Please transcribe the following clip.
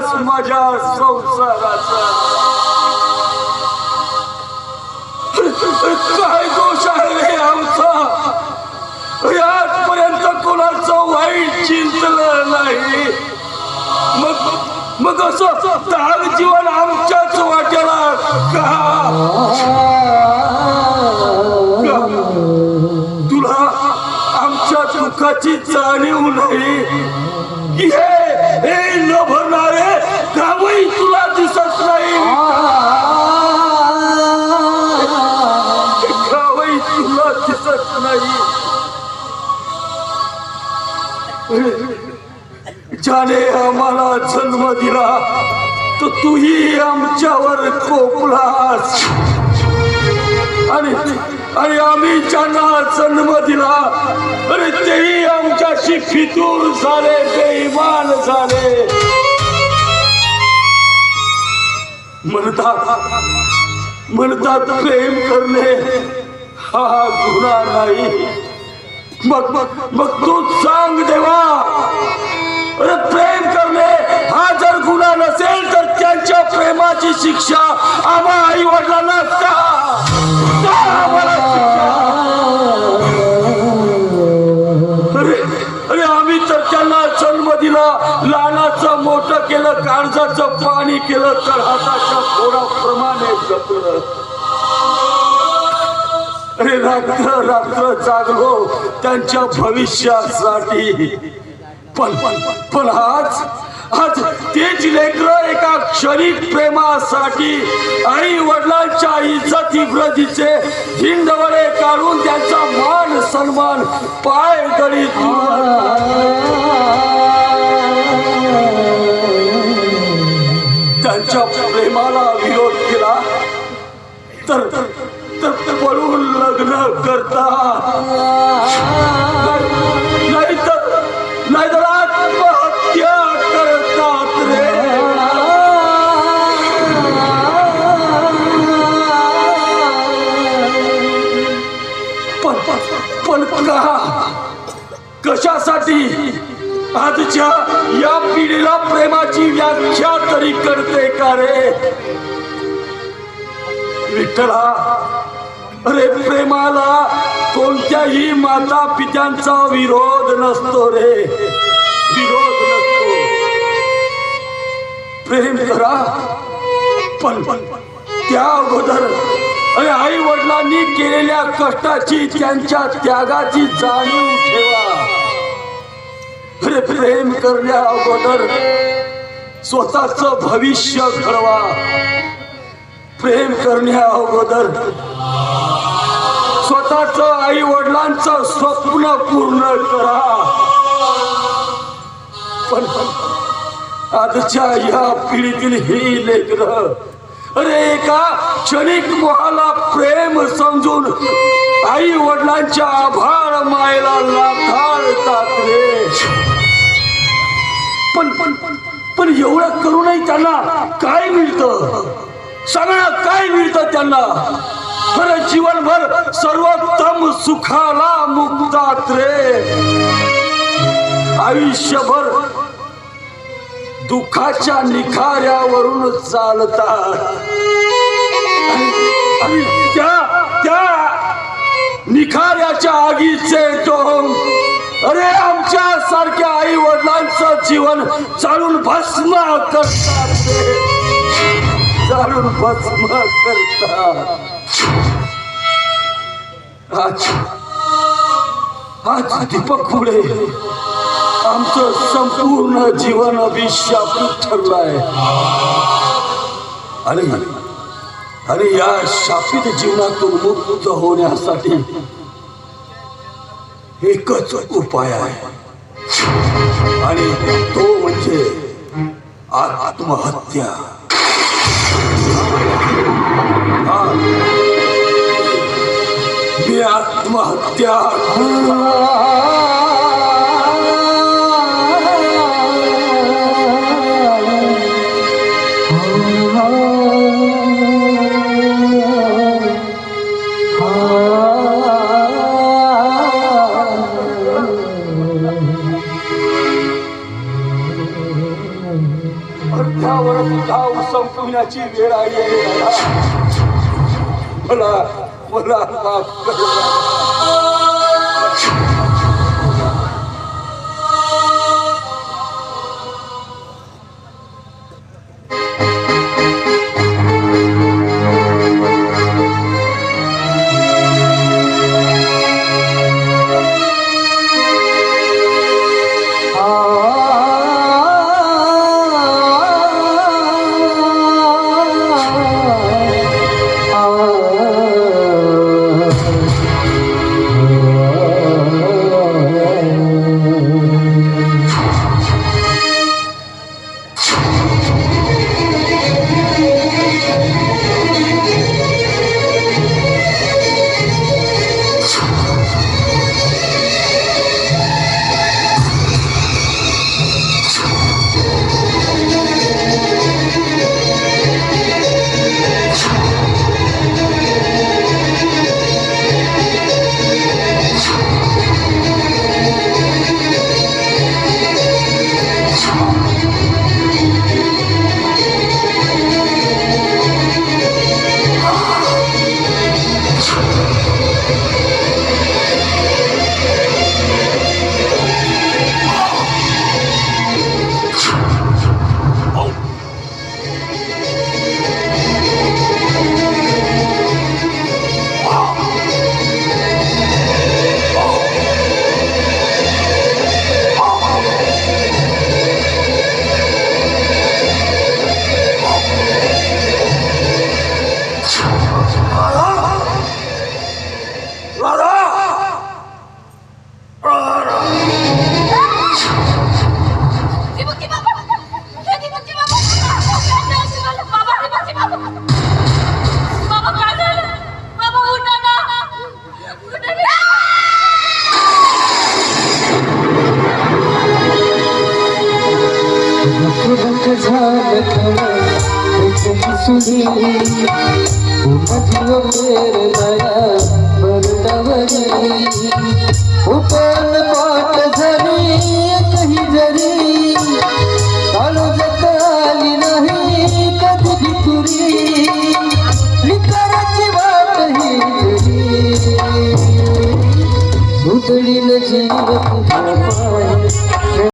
विनाश माझ्या संसाराचा. काय दोष आहे आमचा? आजपर्यंत कोणाचं वाईट चिंतलं नाही. मग मग असं दाग जीवन आमच्याच वाट्याला का? तुला आमच्या दुःखाची जाणीव नाही. हे हे न काही तुला दिसत नाही. गावही तुला दिसत नाही. ज्याने आम्हाला जन्म दिला तर तूही आमच्यावर कोपलास आणि आणि आम्ही ज्यांना जन्म दिला अरे तेही आमच्याशी फितूर झाले बेईमान झाले. म्हणतात म्हणतात प्रेम करणे हा गुन्हा नाही. मग मग मग तू सांग देवा. अरे प्रेम करणे हा जर गुन्हा नसेल तर त्यांच्या प्रेमाची शिक्षा मोठं केलं काळजाचं पाणी केलं तर हाताच्या फोडाप्रमाणे जपलं. अरे रात्र रात्र जागलो त्यांच्या भविष्यासाठी. पण पण पण आज आज तेच लेकर एका क्षणिक प्रेमासाठी आई वडिलांच्या इज्जती व्रतीचे हिंदवडे काढून त्यांचा मान सन्मान पाय गळी त्यांच्या प्रेमाला विरोध केला. तर पळून लग्न करता नाही आत्महत्या करतात रे. पण पण कशासाठी? आजच्या या पिढी रे विठ्ठला अरे प्रेमाला कोणत्याही माता पित्यांचा विरोध नसतो रे। विरोध नसतो। प्रेम करा पण पण त्या अगोदर अरे आई वडिलांनी केलेल्या कष्टाची त्यांच्या त्यागाची जाणीव ठेवा। अरे प्रेम करण्या अगोदर स्वतःच भविष्य घडवा. प्रेम करण्या अगोदर. स्वतःच आई वडिलांचं स्वप्न पूर्ण करा. पण आजच्या या पिढीतील ही लेकर अरे एका क्षणिक मोहाला प्रेम समजून आई वडिलांच्या आभार मायला लाथाळतात रे. पण पण पण पण एवढं करूनही त्यांना काय मिळतं? सगळं काय मिळतं त्यांना? खरं जीवनभर सर्वोत्तम सुखाला मुक्तात रे. आयुष्यभर दुःखाच्या निखाऱ्यावरून चालतात. आणि- आणि त्या त्या निखाऱ्याच्या आगीचे टोम अरे आमच्या सारख्या आई वडिलांचं जीवन चालून भस्म करतात चालून भस्म करतात. आज आज दीपक खुडे आमचं संपूर्ण जीवन अभिशापित आहे आणि आणि या शापित जीवनातून मुक्त होण्यासाठी एकच उपाय आहे. आणि तो म्हणजे आत्महत्या. मी आत्महत्या. अर्ध्यावर धाव संपविण्याची वेळ आली आहे मला मला কণ্ঠ ঝাল সুনি মধুর নয়া বরদবরি উপল পাট ধরি